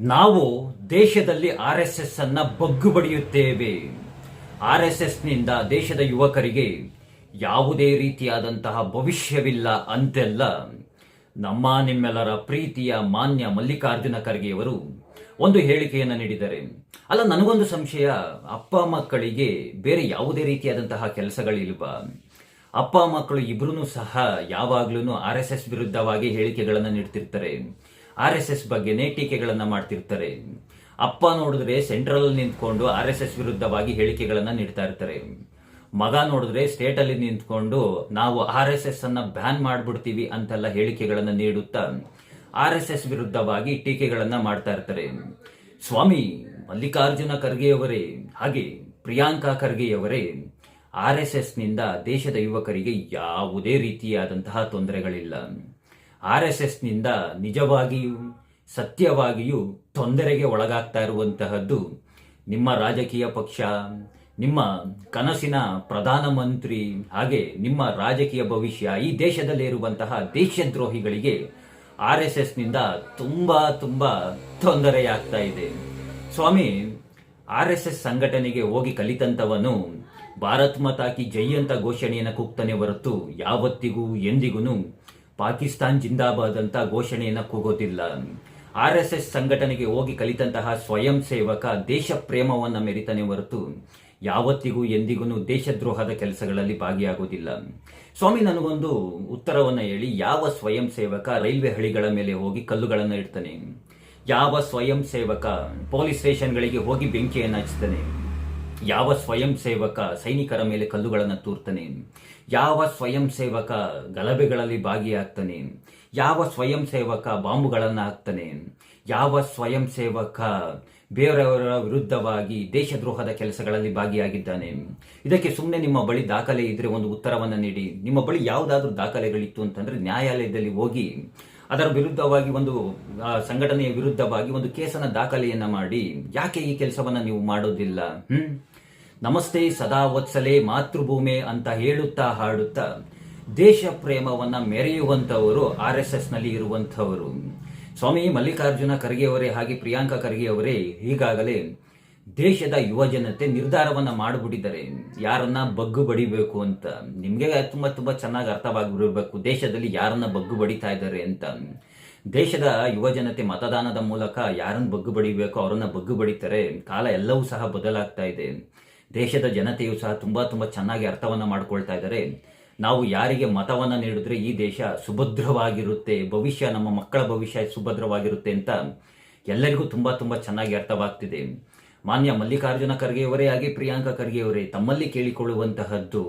ನಾವು ದೇಶದಲ್ಲಿ R S S ಅನ್ನ ಬಗ್ಗು ಆರ್ ಎಸ್ ಎಸ್ನಿಂದ ದೇಶದ ಯುವಕರಿಗೆ ಯಾವುದೇ ರೀತಿಯಾದಂತಹ ಭವಿಷ್ಯವಿಲ್ಲ ಅಂತೆಲ್ಲ ನಮ್ಮ ನಿಮ್ಮೆಲ್ಲರ ಪ್ರೀತಿಯ ಮಾನ್ಯ ಮಲ್ಲಿಕಾರ್ಜುನ ಖರ್ಗೆಯವರು ಒಂದು ಹೇಳಿಕೆಯನ್ನು ನೀಡಿದ್ದಾರೆ. ಅಲ್ಲ, ನನಗೊಂದು ಸಂಶಯ. ಅಪ್ಪ ಮಕ್ಕಳಿಗೆ ಬೇರೆ ಯಾವುದೇ ರೀತಿಯಾದಂತಹ ಕೆಲಸಗಳಿಲ್ವಾ? ಅಪ್ಪ ಮಕ್ಕಳು ಇಬ್ಬರೂ ಸಹ ಯಾವಾಗ್ಲೂ ಆರ್ ಎಸ್ ಎಸ್ ವಿರುದ್ಧವಾಗಿ ಹೇಳಿಕೆಗಳನ್ನು ನೀಡ್ತಿರ್ತಾರೆ. ಆರ್ ಎಸ್ ಎಸ್ ಬಗ್ಗೆನೇ ಟೀಕೆಗಳನ್ನ ಮಾಡ್ತಿರ್ತಾರೆ. ಅಪ್ಪ ನೋಡಿದ್ರೆ ಸೆಂಟ್ರಲ್ ನಿಂತ್ಕೊಂಡು ಆರ್ ಎಸ್ ಎಸ್ ವಿರುದ್ಧವಾಗಿ ಹೇಳಿಕೆಗಳನ್ನ ನೀಡ್ತಾ ಇರ್ತಾರೆ. ಮಗ ನೋಡಿದ್ರೆ ಸ್ಟೇಟ್ ಅಲ್ಲಿ ನಿಂತ್ಕೊಂಡು ನಾವು ಆರ್ ಎಸ್ ಎಸ್ ಅನ್ನ ಬ್ಯಾನ್ ಮಾಡ್ಬಿಡ್ತೀವಿ ಅಂತೆಲ್ಲ ಹೇಳಿಕೆಗಳನ್ನ ನೀಡುತ್ತಾ ಆರ್ ಎಸ್ ಎಸ್ ವಿರುದ್ಧವಾಗಿ ಟೀಕೆಗಳನ್ನ ಮಾಡ್ತಾ ಇರ್ತಾರೆ. ಸ್ವಾಮಿ ಮಲ್ಲಿಕಾರ್ಜುನ ಖರ್ಗೆಯವರೇ, ಹಾಗೆ ಪ್ರಿಯಾಂಕಾ ಖರ್ಗೆಯವರೇ ಆರ್ ಎಸ್ ಎಸ್ನಿಂದ ದೇಶದ ಯುವಕರಿಗೆ ಯಾವುದೇ ರೀತಿಯಾದಂತಹ ತೊಂದರೆಗಳಿಲ್ಲ. ಆರ್ ಎಸ್ ಎಸ್ನಿಂದ ನಿಜವಾಗಿಯೂ ಸತ್ಯವಾಗಿಯೂ ತೊಂದರೆಗೆ ಒಳಗಾಗ್ತಾ ಇರುವಂತಹದ್ದು ನಿಮ್ಮ ರಾಜಕೀಯ ಪಕ್ಷ, ನಿಮ್ಮ ಕನಸಿನ ಪ್ರಧಾನಮಂತ್ರಿ ಹಾಗೆ ನಿಮ್ಮ ರಾಜಕೀಯ ಭವಿಷ್ಯ ಈ ದೇಶದಲ್ಲಿ ಇರುವಂತಹ ದೇಶದ್ರೋಹಿಗಳಿಗೆ ಆರ್ ಎಸ್ ಎಸ್ನಿಂದ ತುಂಬಾ ತುಂಬಾ ತೊಂದರೆಯಾಗ್ತಾ ಇದೆ. ಸ್ವಾಮಿ ಆರ್ ಎಸ್ ಎಸ್ ಸಂಘಟನೆಗೆ ಹೋಗಿ ಕಲಿತಂತವನು ಭಾರತ್ ಮತಾಕಿ ಜೈ ಅಂತ ಘೋಷಣೆಯನ್ನು ಕೂಗ್ತಾನೆ ಹೊರತು ಯಾವತ್ತಿಗೂ ಎಂದಿಗೂ ಪಾಕಿಸ್ತಾನ್ ಜಿಂದಾಬಾದ್ ಅಂತ ಘೋಷಣೆಯನ್ನು ಕೂಗೋದಿಲ್ಲ. ಆರ್ ಎಸ್ ಎಸ್ ಸಂಘಟನೆಗೆ ಹೋಗಿ ಕಲಿತಂತಹ ಸ್ವಯಂ ಸೇವಕ ದೇಶ ಪ್ರೇಮವನ್ನು ಮೆರಿತಾನೆ ಹೊರತು ಯಾವತ್ತಿಗೂ ಎಂದಿಗೂ ದೇಶದ್ರೋಹದ ಕೆಲಸಗಳಲ್ಲಿ ಭಾಗಿಯಾಗುವುದಿಲ್ಲ ಸ್ವಾಮಿ, ನನಗೊಂದು ಉತ್ತರವನ್ನ ಹೇಳಿ. ಯಾವ ಸ್ವಯಂ ಸೇವಕ ರೈಲ್ವೆ ಹಳಿಗಳ ಮೇಲೆ ಹೋಗಿ ಕಲ್ಲುಗಳನ್ನು ಇಡ್ತಾನೆ? ಯಾವ ಸ್ವಯಂ ಸೇವಕ ಪೊಲೀಸ್ ಸ್ಟೇಷನ್ಗಳಿಗೆ ಹೋಗಿ ಬೆಂಕಿಯನ್ನು ಹಚ್ತಾನೆ? ಯಾವ ಸ್ವಯಂ ಸೇವಕ ಸೈನಿಕರ ಮೇಲೆ ಕಲ್ಲುಗಳನ್ನು ತೂರ್ತಾನೆ? ಯಾವ ಸ್ವಯಂ ಸೇವಕ ಗಲಭೆಗಳಲ್ಲಿ ಭಾಗಿಯಾಗ್ತಾನೆ? ಯಾವ ಸ್ವಯಂ ಸೇವಕ ಬಾಂಬುಗಳನ್ನು ಹಾಕ್ತಾನೆ? ಯಾವ ಸ್ವಯಂ ಸೇವಕ ಬೇರೆಯವರ ವಿರುದ್ಧವಾಗಿ ದೇಶದ್ರೋಹದ ಕೆಲಸಗಳಲ್ಲಿ ಭಾಗಿಯಾಗಿದ್ದಾನೆ? ಇದಕ್ಕೆ ಸುಮ್ಮನೆ ನಿಮ್ಮ ಬಳಿ ದಾಖಲೆ ಇದ್ರೆ ಒಂದು ಉತ್ತರವನ್ನು ನೀಡಿ. ನಿಮ್ಮ ಬಳಿ ಯಾವುದಾದ್ರೂ ದಾಖಲೆಗಳಿತ್ತು ಅಂತಂದ್ರೆ ನ್ಯಾಯಾಲಯದಲ್ಲಿ ಹೋಗಿ ಅದರ ವಿರುದ್ಧವಾಗಿ ಒಂದು ಸಂಘಟನೆಯ ವಿರುದ್ಧವಾಗಿ ಒಂದು ಕೇಸನ್ನ ದಾಖಲೆಯನ್ನ ಮಾಡಿ. ಯಾಕೆ ಈ ಕೆಲಸವನ್ನ ನೀವು ಮಾಡೋದಿಲ್ಲ? ಹ್ಮ್? ನಮಸ್ತೆ ಸದಾ ವತ್ಸಲೆ ಮಾತೃಭೂಮಿ ಅಂತ ಹೇಳುತ್ತಾ ಹಾಡುತ್ತಾ ದೇಶ ಪ್ರೇಮವನ್ನ ಮೆರೆಯುವಂತವರು ಆರ್ ಎಸ್ ಎಸ್ನಲ್ಲಿ ಇರುವಂತವರು ಸ್ವಾಮಿ ಮಲ್ಲಿಕಾರ್ಜುನ ಖರ್ಗೆಯವರೇ ಹಾಗೆ ಪ್ರಿಯಾಂಕಾ ಖರ್ಗೆಯವರೇ ಈಗಾಗಲೇ ದೇಶದ ಯುವ ಜನತೆ ನಿರ್ಧಾರವನ್ನ ಮಾಡಿಬಿಟ್ಟಿದ್ದಾರೆ. ಯಾರನ್ನ ಬಗ್ಗು ಬಡಿಬೇಕು ಅಂತ. ನಿಮಗೆ ತುಂಬಾ ತುಂಬಾ ಚೆನ್ನಾಗಿ ಅರ್ಥವಾಗಿರಬೇಕು. ದೇಶದಲ್ಲಿ ಯಾರನ್ನ ಬಗ್ಗು ಬಡಿತಾ ಇದ್ದಾರೆ ಅಂತ. ದೇಶದ ಯುವ ಜನತೆ ಮತದಾನದ ಮೂಲಕ ಯಾರನ್ನ ಬಗ್ಗು ಬಡಿಬೇಕು, ಅವರನ್ನ ಬಗ್ಗು ಬಡಿತಾರೆ. ಕಾಲ ಎಲ್ಲವೂ ಸಹ ಬದಲಾಗ್ತಾ ಇದೆ. ದೇಶದ ಜನತೆಯು ಸಹ ತುಂಬಾ ತುಂಬಾ ಚೆನ್ನಾಗಿ ಅರ್ಥವನ್ನ ಮಾಡ್ಕೊಳ್ತಾ ಇದ್ದಾರೆ. ನಾವು ಯಾರಿಗೆ ಮತವನ್ನ ನೀಡಿದ್ರೆ ಈ ದೇಶ ಸುಭದ್ರವಾಗಿರುತ್ತೆ, ಭವಿಷ್ಯ ನಮ್ಮ ಮಕ್ಕಳ ಭವಿಷ್ಯ ಸುಭದ್ರವಾಗಿರುತ್ತೆ ಅಂತ ಎಲ್ಲರಿಗೂ ತುಂಬಾ ತುಂಬಾ ಚೆನ್ನಾಗಿ ಅರ್ಥವಾಗ್ತಿದೆ. ಮಾನ್ಯ ಮಲ್ಲಿಕಾರ್ಜುನ ಖರ್ಗೆಯವರೇ ಆಗಿ ಪ್ರಿಯಾಂಕಾ ಖರ್ಗೆಯವರೇ, ತಮ್ಮಲ್ಲಿ ಕೇಳಿಕೊಳ್ಳುವಂತಹದ್ದು,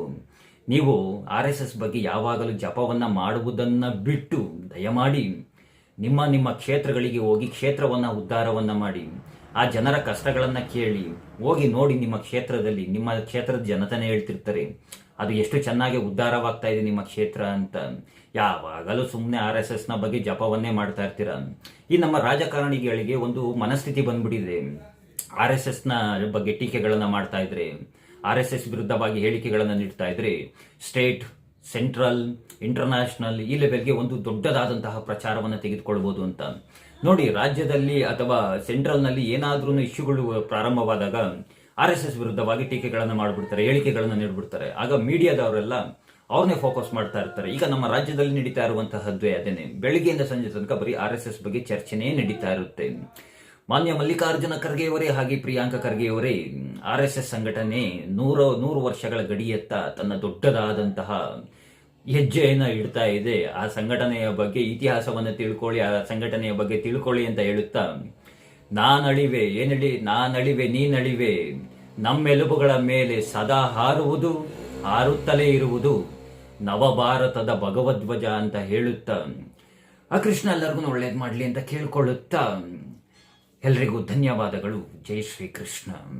ನೀವು ಆರ್ ಎಸ್ ಎಸ್ ಬಗ್ಗೆ ಯಾವಾಗಲೂ ಜಪವನ್ನ ಮಾಡುವುದನ್ನ ಬಿಟ್ಟು ದಯಮಾಡಿ, ನಿಮ್ಮ ನಿಮ್ಮ ಕ್ಷೇತ್ರಗಳಿಗೆ ಹೋಗಿ ಕ್ಷೇತ್ರವನ್ನ, ಉದ್ಧಾರವನ್ನು ಮಾಡಿ, ಆ ಜನರ ಕಷ್ಟಗಳನ್ನ ಕೇಳಿ, ಹೋಗಿ ನೋಡಿ ನಿಮ್ಮ ಕ್ಷೇತ್ರದಲ್ಲಿ, ನಿಮ್ಮ ಕ್ಷೇತ್ರದ ಜನತನೇ ಹೇಳ್ತಿರ್ತಾರೆ, ಅದು ಎಷ್ಟು ಚೆನ್ನಾಗಿ ಉದ್ಧಾರವಾಗ್ತಾ ಇದೆ ನಿಮ್ಮ ಕ್ಷೇತ್ರ ಅಂತ. ಯಾವಾಗಲೂ ಸುಮ್ಮನೆ ಆರ್ ಎಸ್ ಎಸ್ನ ಬಗ್ಗೆ ಜಪವನ್ನೇ ಮಾಡ್ತಾ ಇರ್ತೀರ. ಈ ನಮ್ಮ ರಾಜಕಾರಣಿಗಳಿಗೆ ಒಂದು ಮನಸ್ಥಿತಿ ಬಂದ್ಬಿಟ್ಟಿದೆ. ಆರ್ ಎಸ್ ಎಸ್ನ ಬಗ್ಗೆ ಟೀಕೆಗಳನ್ನ ಮಾಡ್ತಾ ಇದ್ರೆ, ಆರ್ ಎಸ್ ಎಸ್ ವಿರುದ್ಧವಾಗಿ ಹೇಳಿಕೆಗಳನ್ನ ನೀಡ್ತಾ ಇದ್ರೆ, ಸ್ಟೇಟ್, ಸೆಂಟ್ರಲ್, ಇಂಟರ್ನ್ಯಾಷನಲ್ ಈ ಲೆವೆಲ್ಗೆ ಒಂದು ದೊಡ್ಡದಾದಂತಹ ಪ್ರಚಾರವನ್ನು ತೆಗೆದುಕೊಳ್ಬೋದು ಅಂತ. ನೋಡಿ, ರಾಜ್ಯದಲ್ಲಿ ಅಥವಾ ಸೆಂಟ್ರಲ್ನಲ್ಲಿ ಏನಾದ್ರೂ ಇಶ್ಯೂಗಳು ಪ್ರಾರಂಭವಾದಾಗ ಆರ್ ಎಸ್ ಎಸ್ ವಿರುದ್ಧವಾಗಿ ಟೀಕೆಗಳನ್ನು ಮಾಡಿಬಿಡ್ತಾರೆ, ಹೇಳಿಕೆಗಳನ್ನು ನೀಡ್ಬಿಡ್ತಾರೆ. ಆಗ ಮೀಡಿಯಾದವರೆಲ್ಲ ಅವ್ರನ್ನೇ ಫೋಕಸ್ ಮಾಡ್ತಾ ಇರ್ತಾರೆ. ಈಗ ನಮ್ಮ ರಾಜ್ಯದಲ್ಲಿ ನಡೀತಾ ಇರುವಂತಹದ್ದೇ ಅದೇನೆ ಬೆಳಗ್ಗೆಯಿಂದ ಸಂಜೆ ತನಕ ಬರೀ ಆರ್ ಬಗ್ಗೆ ಚರ್ಚೆನೇ ನಡೀತಾ ಇರುತ್ತೆ. ಮಾನ್ಯ ಮಲ್ಲಿಕಾರ್ಜುನ ಖರ್ಗೆಯವರೇ ಹಾಗೆ ಪ್ರಿಯಾಂಕಾ ಖರ್ಗೆಯವರೇ, ಆರ್ ಎಸ್ ಎಸ್ ಸಂಘಟನೆ ನೂರ, ನೂರು ವರ್ಷಗಳ ಗಡಿಯತ್ತ ತನ್ನ ದೊಡ್ಡದಾದಂತಹ ಹೆಜ್ಜೆಯನ್ನು ಇಡ್ತಾ ಇದೆ. ಆ ಸಂಘಟನೆಯ ಬಗ್ಗೆ, ಇತಿಹಾಸವನ್ನು ತಿಳ್ಕೊಳ್ಳಿ, ಆ ಸಂಘಟನೆಯ ಬಗ್ಗೆ ತಿಳ್ಕೊಳ್ಳಿ ಅಂತ ಹೇಳುತ್ತಾ, ನಾನಳಿವೆ ಏನಳಿ ನಾನಳಿವೆ, ನೀನಳಿವೆ, ನಮ್ಮೆಲುಬುಗಳ ಮೇಲೆ ಸದಾ ಹಾರುವುದು, ಹಾರುತ್ತಲೇ ಇರುವುದು ನವಭಾರತದ ಭಗವಧ್ವಜ ಅಂತ ಹೇಳುತ್ತಾ, ಆ ಕೃಷ್ಣ ಎಲ್ಲರಿಗೂ ಒಳ್ಳೇದು ಮಾಡಲಿ ಅಂತ ಕೇಳ್ಕೊಳ್ಳುತ್ತಾ ಎಲ್ರಿಗೂ ಧನ್ಯವಾದಗಳು. ಜೈ ಶ್ರೀ ಕೃಷ್ಣ